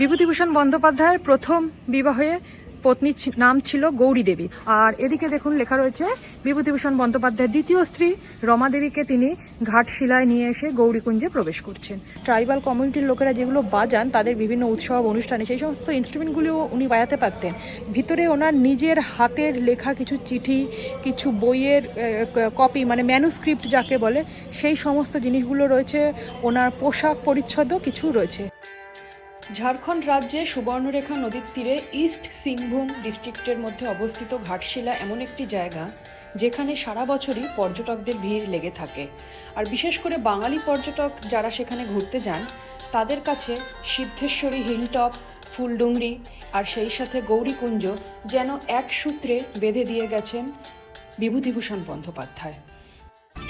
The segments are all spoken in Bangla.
বিভূতিভূষণ বন্দ্যোপাধ্যায়ের প্রথম বিবাহে পত্নীর নাম ছিল গৌরী দেবী। আর এদিকে দেখুন, লেখা রয়েছে, বিভূতিভূষণ বন্দ্যোপাধ্যায়ের দ্বিতীয় স্ত্রী রমা দেবীকে তিনি ঘাটশিলায় নিয়ে এসে গৌরীকুঞ্জে প্রবেশ করছেন। ট্রাইবাল কমিউনিটির লোকেরা যেগুলো বাজান, তাদের বিভিন্ন উৎসব, অনুষ্ঠানে, সেই সমস্ত ইনস্ট্রুমেন্টগুলিও উনি বাজাতে পারতেন। ভিতরে ওনার নিজের হাতের লেখা কিছু চিঠি, কিছু বইয়ের কপি মানে ম্যানুস্ক্রিপ্ট যাকে বলে, সেই সমস্ত জিনিসগুলো রয়েছে। ওনার পোশাক পরিচ্ছদও কিছু রয়েছে। ঝাড়খণ্ড রাজ্যে সুবর্ণরেখা নদীর তীরে ইস্ট সিংভূম ডিস্ট্রিক্টের মধ্যে অবস্থিত ঘাটশিলা এমন একটি জায়গা যেখানে সারা বছরই পর্যটকদের ভিড় লেগে থাকে। আর বিশেষ করে বাঙালি পর্যটক যারা সেখানে ঘুরতে যান, তাদের কাছে সিদ্ধেশ্বরী হিলটপ, ফুলডুংরি আর সেই সাথে গৌরীকুঞ্জ যেন এক সূত্রে বেঁধে দিয়ে গেছেন বিভূতিভূষণ বন্দ্যোপাধ্যায়।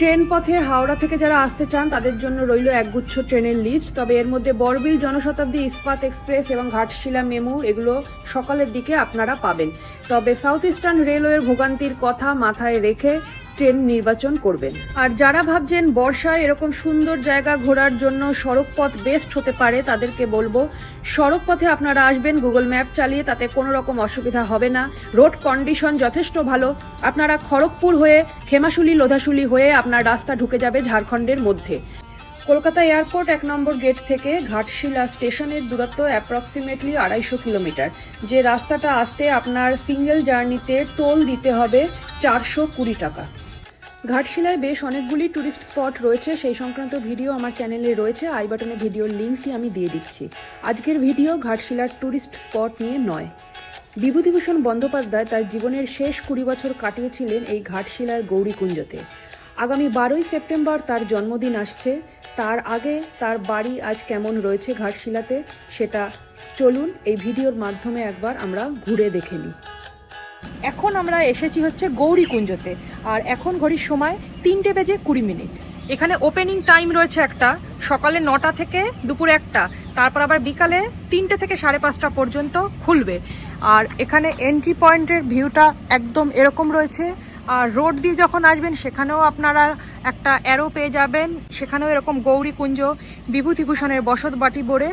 ট্রেন পথে হাওড়া থেকে যারা আসতে চান, তাদের জন্য রইল একগুচ্ছ ট্রেনের লিস্ট। তবে এর মধ্যে বরবিল জনশতাব্দী ইস্পাত এক্সপ্রেস এবং ঘাটশিলা মেমু, এগুলো সকালের দিকে আপনারা পাবেন। তবে সাউথ ইস্টার্ন রেলওয়ের ভোগান্তির কথা মাথায় রেখে ট্রেন নির্বাচন করবেন। আর যারা ভাবছেন বর্ষায় এরকম সুন্দর জায়গা ঘোরার জন্য সড়ক পথ বেস্ট হতে পারে, তাদেরকে বলব সড়ক পথে আপনারা আসবেন গুগল ম্যাপ চালিয়ে, তাতে কোনো রকম অসুবিধা হবে না। রোড কন্ডিশন যথেষ্ট ভালো। আপনারা খড়গপুর হয়ে, খেমাশুলি, লোধাশুলি হয়ে আপনার রাস্তা ঢুকে যাবে ঝাড়খণ্ডের মধ্যে। কলকাতা এয়ারপোর্ট এক নম্বর গেট থেকে ঘাটশিলা স্টেশনের দূরত্ব অ্যাপ্রক্সিমেটলি আড়াইশো কিলোমিটার। যে রাস্তাটা আসতে আপনার সিঙ্গেল জার্নিতে টোল দিতে হবে চারশো কুড়ি টাকা। ঘাটশিলায় বেশ অনেকগুলি ট্যুরিস্ট স্পট রয়েছে। সেই সংক্রান্ত ভিডিও আমার চ্যানেলে রয়েছে। আই বাটনে ভিডিওর লিঙ্কটি আমি দিয়ে দিচ্ছি। আজকের ভিডিও ঘাটশিলার ট্যুরিস্ট স্পট নিয়ে নয়। বিভূতিভূষণ বন্দ্যোপাধ্যায় তার জীবনের শেষ কুড়ি বছর কাটিয়েছিলেন এই ঘাটশিলার গৌরীকুঞ্জতে। আগামী বারোই সেপ্টেম্বর তার জন্মদিন আসছে। তার আগে তার বাড়ি আজ কেমন রয়েছে ঘাটশিলাতে সেটা চলুন এই ভিডিওর মাধ্যমে একবার আমরা ঘুরে দেখে নিই। এখন আমরা এসেছি হচ্ছে গৌরীকুঞ্জতে। আর এখন ঘড়ির সময় তিনটে বেজে কুড়ি মিনিট। এখানে ওপেনিং টাইম রয়েছে একটা, সকালে নটা থেকে দুপুর একটা, তারপর আবার বিকালে তিনটে থেকে সাড়ে পাঁচটা পর্যন্ত খুলবে। আর এখানে এন্ট্রি পয়েন্টের ভিউটা একদম এরকম রয়েছে। আর রোড দিয়ে যখন আসবেন, সেখানেও আপনারা একটা অ্যারো পেয়ে যাবেন। সেখানেও এরকম গৌরীকুঞ্জ, বিভূতিভূষণের বসত বাটি বোর্ডে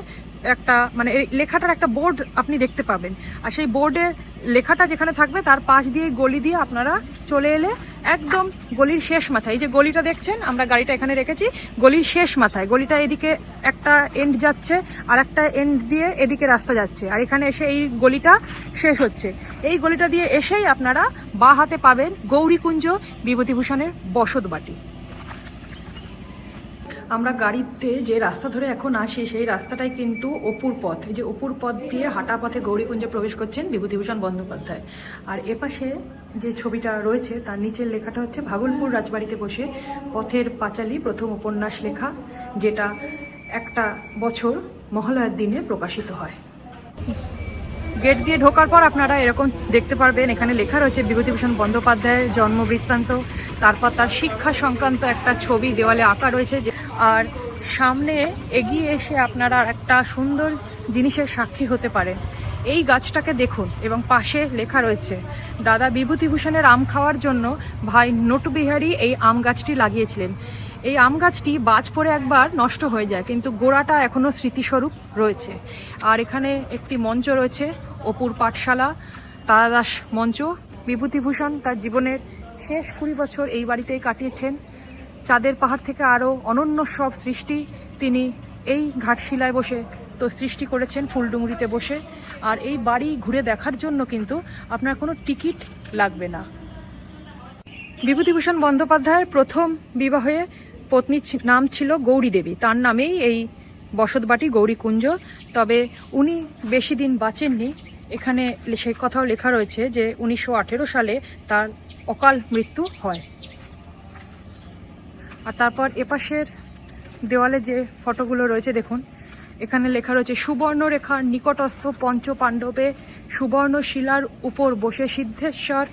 একটা মানে লেখাটার একটা বোর্ড আপনি দেখতে পাবেন। আর সেই বোর্ডে লেখাটা যেখানে থাকবে, তার পাশ দিয়ে গলি দিয়ে আপনারা চলে এলে একদম গলির শেষ মাথায়। এই যে গলিটা দেখছেন, আমরা গাড়িটা এখানে রেখেছি, গলির শেষ মাথায়। গলিটা এদিকে একটা এন্ড যাচ্ছে, আর একটা এন্ড দিয়ে এদিকে রাস্তা যাচ্ছে। আর এখানে এসে এই গলিটা শেষ হচ্ছে। এই গলিটা দিয়ে এসেই আপনারা বা হাতে পাবেন গৌরীকুঞ্জ বিভূতিভূষণের বসত বাটি। আমরা গাড়িতে যে রাস্তা ধরে এখন আসি, সেই রাস্তাটাই কিন্তু অপুর পথ। যে অপুর পথ দিয়ে হাঁটা পথে গৌরীকুঞ্জে প্রবেশ করছেন বিভূতিভূষণ বন্দ্যোপাধ্যায়। আর এপাশে যে ছবিটা রয়েছে, তার নিচের লেখাটা হচ্ছে, ভাগলপুর রাজবাড়িতে বসে পথের পাঁচালী প্রথম উপন্যাস লেখা যেটা একটা বছর মহালয়ার দিনে প্রকাশিত হয়। গেট দিয়ে ঢোকার পর আপনারা এরকম দেখতে পারবেন, এখানে লেখা রয়েছে বিভূতিভূষণ বন্দ্যোপাধ্যায়ের জন্ম বৃত্তান্ত তারপর তার শিক্ষা সংক্রান্ত একটা ছবি দেওয়ালে আঁকা রয়েছে আর সামনে এগিয়ে এসে আপনারা একটা সুন্দর জিনিসের সাক্ষী হতে পারেন। এই গাছটাকে দেখুন এবং পাশে লেখা রয়েছে, দাদা বিভূতিভূষণের আম খাওয়ার জন্য ভাই নটবিহারী এই আম গাছটি লাগিয়েছিলেন। এই আম গাছটি বাজ পড়ে একবার নষ্ট হয়ে যায়, কিন্তু গোড়াটা এখনও স্মৃতিস্বরূপ রয়েছে। আর এখানে একটি মঞ্চ রয়েছে অপুর পাঠশালা, তারাদাস মঞ্চ, বিভূতিভূষণ তার জীবনের শেষ কুড়ি বছর এই বাড়িতেই কাটিয়েছেন। চাঁদের পাহাড় থেকে আরও অনন্য সব সৃষ্টি তিনি এই ঘাটশিলায় বসে তো সৃষ্টি করেছেন ফুলডুঙরিতে বসে। আর এই বাড়ি ঘুরে দেখার জন্য কিন্তু আপনার কোনো টিকিট লাগবে না। বিভূতিভূষণ বন্দ্যোপাধ্যায়ের প্রথম বিবাহে পত্নীর নাম ছিল গৌরী দেবী। তার নামেই এই বসতবাটি গৌরীকুঞ্জ তবে উনি বেশি দিন বাঁচেননি। এখানে সেই কথাও লেখা রয়েছে যে উনিশশো আঠেরো সালে তার অকাল মৃত্যু হয়। আর তারপর এপাশের দেওয়ালে যে ফটোগুলো রয়েছে, দেখুন, এখানে লেখা রয়েছে, সুবর্ণরেখার নিকটস্থ পঞ্চ পাণ্ডবে সুবর্ণ শিলার উপর বসে সিদ্ধেশ্বর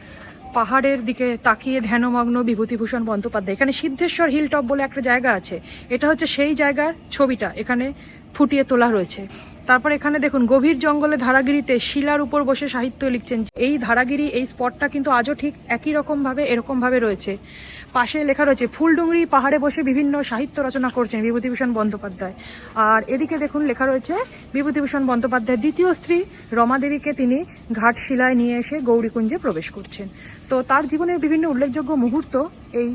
পাহাড়ের দিকে তাকিয়ে ধ্যানমগ্ন বিভূতিভূষণ বন্দ্যোপাধ্যায়। এখানে সিদ্ধেশ্বর হিলটপ বলে একটা জায়গা আছে। এটা হচ্ছে সেই জায়গার ছবিটা। এখানে ফুটিয়ে তোলা রয়েছে। তারপর এখানে দেখুন, গভীর জঙ্গলে ধারাগিরিতে শিলার উপর বসে সাহিত্য লিখছেন। এই ধারাগিরি, এই স্পটটা কিন্তু আজও ঠিক একই রকম ভাবে এরকম ভাবে রয়েছে। পাশে লেখা রয়েছে, ফুলডুংরি পাহাড়ে বসে বিভিন্ন সাহিত্য রচনা করছেন বিভূতিভূষণ বন্দ্যোপাধ্যায়। আর এদিকে দেখুন, লেখা রয়েছে, বিভূতিভূষণ বন্দ্যোপাধ্যায় দ্বিতীয় স্ত্রী রমা দেবীকে তিনি ঘাটশিলায় নিয়ে এসে গৌরীকুঞ্জে প্রবেশ করছেন। তো তার জীবনের বিভিন্ন উল্লেখযোগ্য মুহূর্ত এই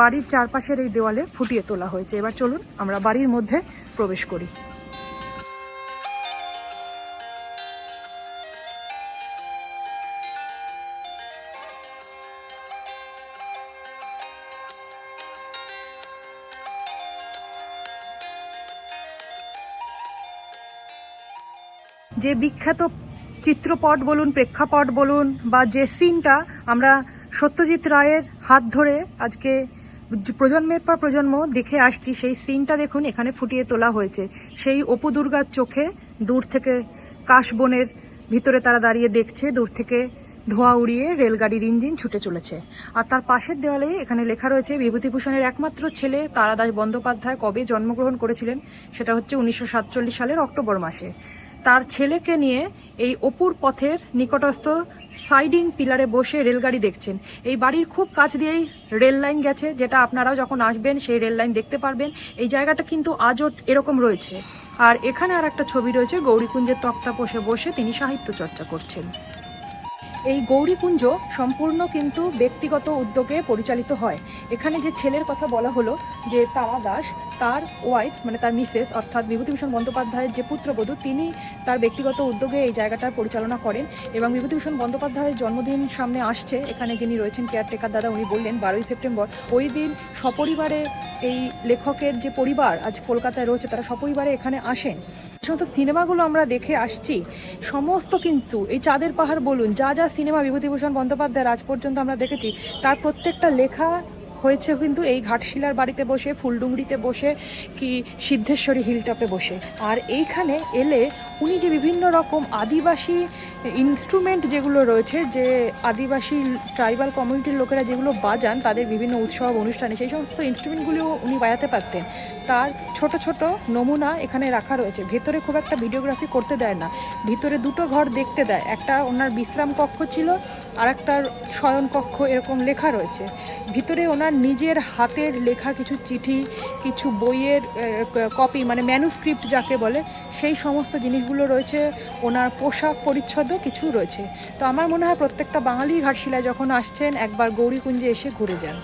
বাড়ির চারপাশের এই দেওয়ালে ফুটিয়ে তোলা হয়েছে। এবার চলুন আমরা বাড়ির মধ্যে প্রবেশ করি। যে বিখ্যাত চিত্রপট বলুন, প্রেক্ষাপট বলুন, বা যে সিনটা আমরা সত্যজিৎ রায়ের হাত ধরে আজকে প্রজন্মের পর প্রজন্ম দেখে আসছি, সেই সিনটা দেখুন, এখানে ফুটিয়ে তোলা হয়েছে। সেই অপু দুর্গার চোখে দূর থেকে কাশবনের ভিতরে তারা দাঁড়িয়ে দেখছে, দূর থেকে ধোঁয়া উড়িয়ে রেলগাড়ির ইঞ্জিন ছুটে চলেছে। আর তার পাশের দেওয়ালে এখানে লেখা রয়েছে, বিভূতিভূষণের একমাত্র ছেলে তারাদাস বন্দ্যোপাধ্যায় কবে জন্মগ্রহণ করেছিলেন, সেটা হচ্ছে উনিশশো সাতচল্লিশ সালের অক্টোবর মাসে। তার ছেলেকে নিয়ে এই অপুর পথের নিকটস্থ সাইডিং পিলারে বসে রেলগাড়ি দেখছেন। এই বাড়ির খুব কাছ দিয়েই রেল লাইন গেছে, যেটা আপনারাও যখন আসবেন সেই রেল লাইন দেখতে পারবেন। এই জায়গাটা কিন্তু আজও এরকম রয়েছে। আর এখানে আর একটা ছবি রয়েছে, গৌরীকুঞ্জের তক্তা পোষে বসে তিনি সাহিত্য চর্চা করছেন। এই গৌরীকুঞ্জ সম্পূর্ণ কিন্তু ব্যক্তিগত উদ্যোগে পরিচালিত হয়। এখানে যে ছেলের কথা বলা হলো, যে তারা দাস, তার ওয়াইফ মানে তার মিসেস অর্থাৎ বিভূতিভূষণ বন্দ্যোপাধ্যায়ের যে পুত্রবধূ, তিনি তার ব্যক্তিগত উদ্যোগে এই জায়গাটার পরিচালনা করেন এবং বিভূতিভূষণ বন্দ্যোপাধ্যায়ের জন্মদিন সামনে আসছে। এখানে যিনি রয়েছেন কেয়ারটেকার দাদা উনি বললেন, বারোই সেপ্টেম্বর। ওই দিন সপরিবারে এই লেখকের যে পরিবার, আজ কলকাতায় রয়েছে, তারা সপরিবারে এখানে আসেন। সমস্ত সিনেমাগুলো আমরা দেখে আসছি। সমস্ত কিন্তু, এই চাঁদের পাহাড় বলুন, যা যা সিনেমা বিভূতিভূষণ বন্দ্যোপাধ্যায়ের আজ পর্যন্ত আমরা দেখেছি, তার প্রত্যেকটা লেখা হয়েছে কিন্তু এই ঘাটশিলার বাড়িতে বসে, ফুলডুংরিতে বসে, কি সিদ্ধেশ্বরী হিলটপে বসে। আর এইখানে এলে উনি যে বিভিন্ন রকম আদিবাসী ইনস্ট্রুমেন্ট যেগুলো রয়েছে, যে আদিবাসী ট্রাইবাল কমিউনিটির লোকেরা যেগুলো বাজান, তাদের বিভিন্ন উৎসব, অনুষ্ঠানে, সেই সমস্ত ইনস্ট্রুমেন্টগুলিও উনি বাজাতে পারতেন। তার ছোট ছোট নমুনা এখানে রাখা রয়েছে। ভেতরে খুব একটা ভিডিওগ্রাফি করতে দেয় না। ভিতরে দুটো ঘর দেখতে দেয়। একটা ওনার বিশ্রাম কক্ষ ছিল আর একটার শয়ন কক্ষ এরকম লেখা রয়েছে। ভিতরে ওনার নিজের হাতের লেখা কিছু চিঠি, কিছু বইয়ের কপি মানে ম্যানুস্ক্রিপ্ট যাকে বলে সেই সমস্ত জিনিসগুলো রয়েছে, ওনার পোশাক পরিচ্ছদ কিছু রয়েছে। তো আমার মনে হয় প্রত্যেকটা বাঙালি ঘাটশিলায় যখন আসছেন, একবার গৌরীকুঞ্জে এসে ঘুরে যান।